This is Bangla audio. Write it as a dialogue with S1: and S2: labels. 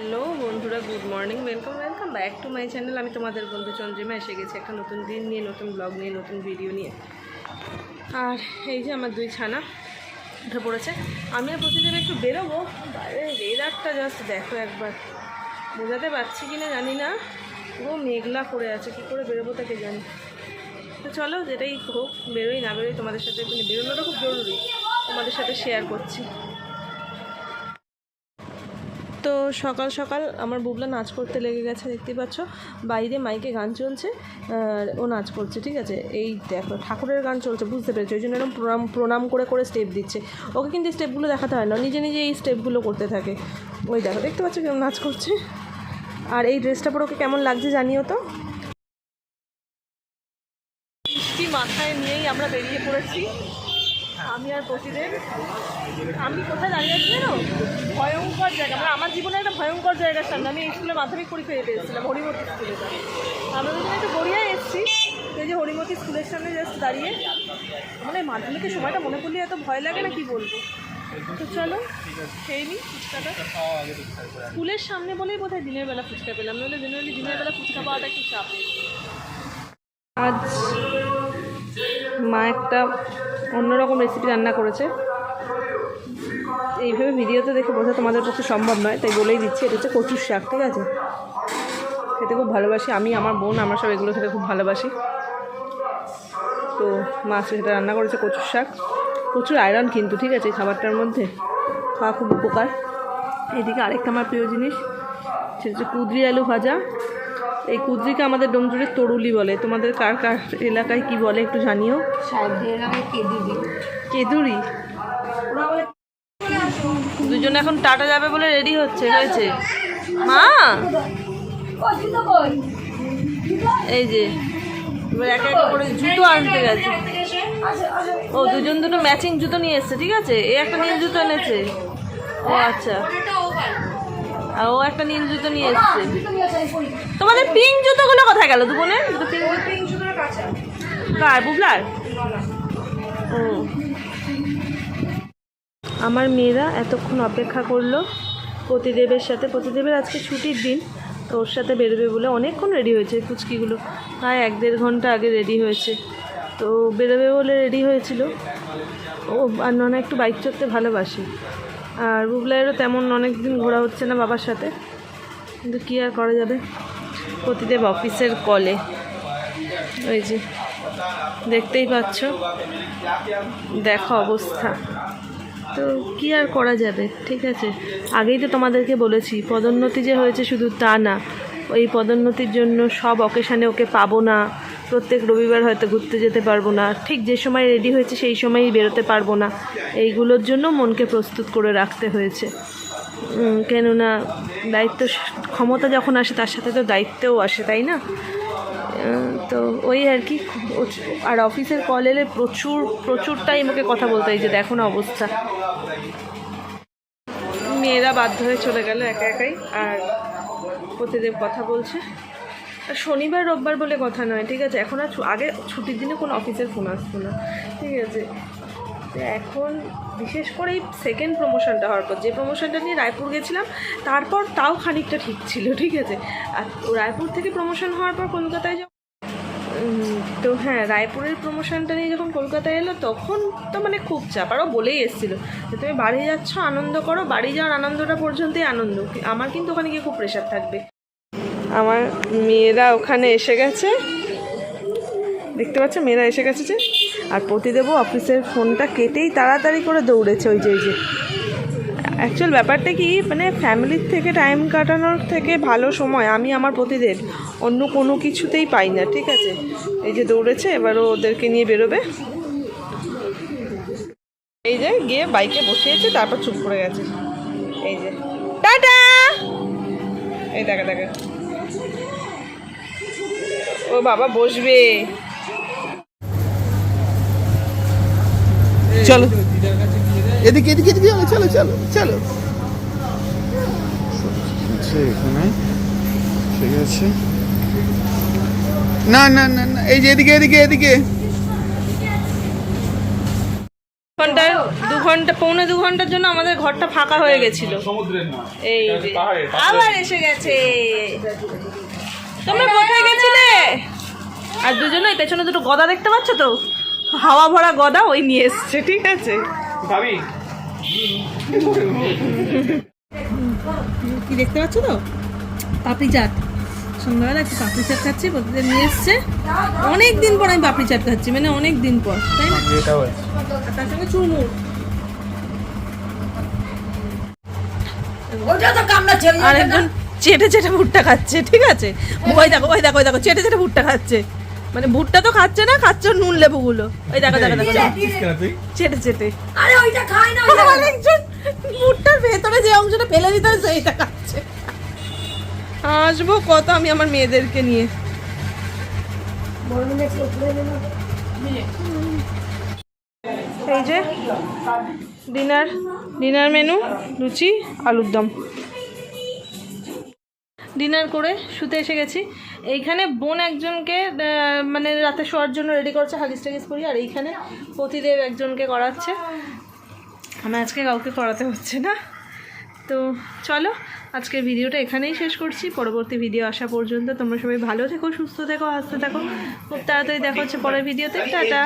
S1: হ্যালো বন্ধুরা good morning welcome welcome back to my channel আমি তোমাদের বন্ধু চন্দ্রিমা, এসে গেছি একটা নতুন দিন নিয়ে, নতুন ব্লগ নিয়ে, নতুন ভিডিও নিয়ে। আর এই যে আমার দুই ছানা উঠে পড়েছে। আমি আর প্রতিদিন একটু বেরোবো। বাইরে রেদারটা জাস্ট দেখো একবার। বোঝাতে পারছি কি না জানি না। পুরো মেঘলা করে আছে, কী করে বেরোবো তাকে জানি। তো চলো, যেটাই হোক, বেরোই না বেরোই তোমাদের সাথে। মানে বেরোনোটা খুব জরুরি। তোমাদের সাথে শেয়ার করছি। তো সকাল সকাল আমার বুবলা নাচ করতে লেগে গেছে, দেখতেই পাচ্ছ। বাইরে মাইকে গান চলছে ও নাচ করছে, ঠিক আছে? এই দেখো, ঠাকুরের গান চলছে, বুঝতে পেরেছি? ওই জন্য এরকম প্রণাম প্রণাম করে করে স্টেপ দিচ্ছে। ওকে কিন্তু স্টেপগুলো দেখাতে হয় না নিজে নিজে এই স্টেপগুলো করতে থাকে। ওই দেখো, দেখতে পাচ্ছ কেমন নাচ করছে? আর এই ড্রেসটা পরে ওকে কেমন লাগছে জানিও তো? মাথায় নিয়েই আমরা বেরিয়ে পড়েছি। আমি আর প্রতিদিন, আমি কোথায় দাঁড়িয়ে আছি জানো? ভয়ঙ্কর জায়গা। মানে আমার জীবনে একটা ভয়ঙ্কর জায়গার সামনে আমি এই স্কুলে মাধ্যমিক পরীক্ষা দিতে এসেছিলাম, হরিমতি স্কুলে। আমরা দুজন একটু গড়িয়ায় এসেছি। এই যে হরিমতি স্কুলের সামনে জাস্ট দাঁড়িয়ে। মানে মাধ্যমিকের সময়টা মনে করলে এত ভয় লাগে না, কি বলব? তো চলো, খেয়ে নিই ফুচকাটা। স্কুলের সামনে বলেই বোধহয় দিনের বেলা ফুচকা পেলাম। নাহলে জেনারেলি দিনের বেলা ফুচকা পাওয়াটা একটু চাপ। আজ মা একটা অন্যরকম রেসিপি রান্না করেছে। এইভাবে ভিডিওতে দেখে বোঝা তোমাদের পক্ষে সম্ভব নয়, তাই বলেই দিচ্ছি, এটা হচ্ছে কচুর শাক, ঠিক আছে? খেতে খুব ভালোবাসি, আমি, আমার বোন, আমরা সব এগুলো খেতে খুব ভালোবাসি। তো মা সেটা রান্না করেছে কচুর শাক। প্রচুর আয়রন কিন্তু, ঠিক আছে, এই খাবারটার মধ্যে। খাওয়া খুব উপকার। এদিকে আরেকটা আমার প্রিয় জিনিস, সেটা হচ্ছে কুদরি আলু ভাজা। এই কুদরিকে আমাদের ডোমজুরের তরুলি বলে। তোমাদের কার কার এলাকায় কি বলে একটু জানিও। কেদুরি? দুজন এখন টাটা যাবে বলে রেডি হচ্ছে, হয়েছে। মা! এই যে করে জুতো আনতে গেছে। ও, দুজন দুটো ম্যাচিং জুতো নিয়ে এসছে, ঠিক আছে? এ একটা নীল জুতো এনেছে। ও আচ্ছা। আর ও একটা নীল জুতো নিয়ে এসছে। তোমাদের পিঙ্ক জুতোগুলো কোথায় গেল দুবোনের দুটো পিঙ্ক জুতো কার বুবলার? ও। আমার মেয়েরা এতক্ষণ অপেক্ষা করল প্রতিদেবের সাথে। প্রতিদেবের আজকে ছুটির দিন তো ওর সাথে বেরোবে বলে অনেকক্ষণ রেডি হয়েছে কুচকিগুলো প্রায় এক দেড় ঘণ্টা আগে রেডি হয়েছে। তো বেরোবে বলে রেডি হয়েছিল। ও আর ননা একটু বাইক চড়তে ভালোবাসে। আর বুবলাইয়েরও তেমন অনেক দিন ঘোরা হচ্ছে না বাবার সাথে। কিন্তু কী আর করা যাবে? প্রতিদেব অফিসের কলে। ওই যে, দেখতেই পাচ্ছ। দেখো অবস্থা। তো কী আর করা যাবে? ঠিক আছে। আগেই তো তোমাদেরকে বলেছি, পদোন্নতি যে হয়েছে শুধু তা না। ওই পদোন্নতির জন্য সব অকেশানে ওকে পাবো না। প্রত্যেক রবিবার হয়তো ঘুরতে যেতে পারব না। ঠিক যে সময় রেডি হয়েছে, সেই সময়ই বেরোতে পারব না। এইগুলোর জন্য মনকে প্রস্তুত করে রাখতে হয়েছে। কেননা দায়িত্ব ক্ষমতা যখন আসে, তার সাথে তো দায়িত্বও আসে, তাই না? তো ওই আর কি আর অফিসের কল এলে প্রচুর প্রচুর টাইম ওকে কথা বলতে হয় যে, দেখো না অবস্থা। মেয়েরা বাধ্য হয়ে চলে গেল একা একাই, আর প্রতিদেব কথা বলছে। শনিবার, রোববার বলে কথা নয়, ঠিক আছে? এখন আর আগে ছুটির দিনে কোনো অফিসের ফোন আসতো না, ঠিক আছে? তো এখন বিশেষ করে এই সেকেন্ড প্রমোশনটা হওয়ার পর, যে প্রমোশনটা নিয়ে রায়পুর গেছিলাম, তারপর তাও খানিকটা ঠিক ছিল, ঠিক আছে? আর রায়পুর থেকে প্রমোশন হওয়ার পর কলকাতায় যখন তো হ্যাঁ রায়পুরের প্রমোশনটা নিয়ে যখন কলকাতায় এলো, তখন তো মানে খুব চাপ, আরও বলেই এসেছিল যে তুমি বাড়ি যাচ্ছ, আনন্দ করো, বাড়ি যাওয়ার আনন্দটা পর্যন্তই আনন্দ আমার কিন্তু ওখানে গিয়ে খুব প্রেশার থাকবে। আমার মেয়েরা ওখানে এসে গেছে। দেখতে পাচ্ছ, মেয়েরা এসে গেছে যে। আর প্রতিদেবও অফিসের ফোনটা কেটেই তাড়াতাড়ি করে দৌড়েছে ওই যে যে। অ্যাকচুয়াল ব্যাপারটা কি মানে ফ্যামিলির থেকে টাইম কাটানোর থেকে ভালো সময়, আমি আমার প্রতিদেব অন্য কোনো কিছুতেই পাই না, ঠিক আছে? এই যে দৌড়েছে এবারও ওদেরকে নিয়ে বেরোবে। এই যে গিয়ে বাইকে বসিয়েছে, তারপর চুপ করে গেছে। এই যে। টাটা! এই দেখা দেখা। ও বাবা, বসবে।
S2: চলো। এদিকে এদিকে এদিকে, চলো চলো চলো এখানে ঠিক আছে। না না না না, এই যে এদিকে এদিকে এদিকে
S1: ঘণ্টার দু ঘণ্টা পৌনে দু ঘণ্টার জন্য আমাদের ঘরটা ফাঁকা হয়ে গেছিল। এই আবার এসে গেছে। তোমরা কোথায় গেছিলে? আর দুজনে পেছনে দুটো গদা দেখতে পাচ্ছ তো? হাওয়া ভরা গদা ওই নিয়ে এসছে ঠিক আছে?
S2: ভাবি।
S1: কি দেখতে পাচ্ছ তো? পাপড়ি চাট। সন্ধ্যাবেলা একটু পাপড়ি চাট খাচ্ছি প্রতিদিন নিয়ে এসছে। অনেক দিন পর আমি পাপড়ি চাট খাচ্ছি মানে অনেক দিন পর তাই না? তার সঙ্গে চুরমুর।
S3: ওটা তো কামড়া ছেড়ে
S1: আর একজন চেটে চেটে ভুট্টা খাচ্ছে ঠিক আছে? ওই দেখো ওই দেখো ওই দেখো চেটে চেটে ভুট্টা খাচ্ছে। মানে ভুট্টা তো খাচ্ছে না খাচ্ছে নুন লেবুগুলো। ওই দেখো দেখো দেখো চেটে চেটে।
S3: আরে ওইটা খায় না
S1: আরেকজন ভুট্টার ভেতরে যে অংশটা ফেলে দিতে হয় সেইটা খাচ্ছে। আসব কত আমি আমার মেয়েদেরকে নিয়ে। এই যে ডিনার ডিনার মেনু লুচি, আলুর দম। ডিনার করে শুতে এসে গেছি। এইখানে বোন একজনকে মানে রাতে শোয়ার জন্য রেডি করছে, হাগিস টাগিস করি আর এইখানে পতিদেব একজনকে করাচ্ছে। আমার আজকে কাউকে করাতে হচ্ছে না। তো চলো, আজকের ভিডিওটা এখানেই শেষ করছি। পরবর্তী ভিডিও আসা পর্যন্ত তোমরা সবাই ভালো থেকো, সুস্থ থেকো, হাসতে থাকো। খুব তাড়াতাড়ি দেখা হচ্ছে পরের ভিডিওতে টাটা।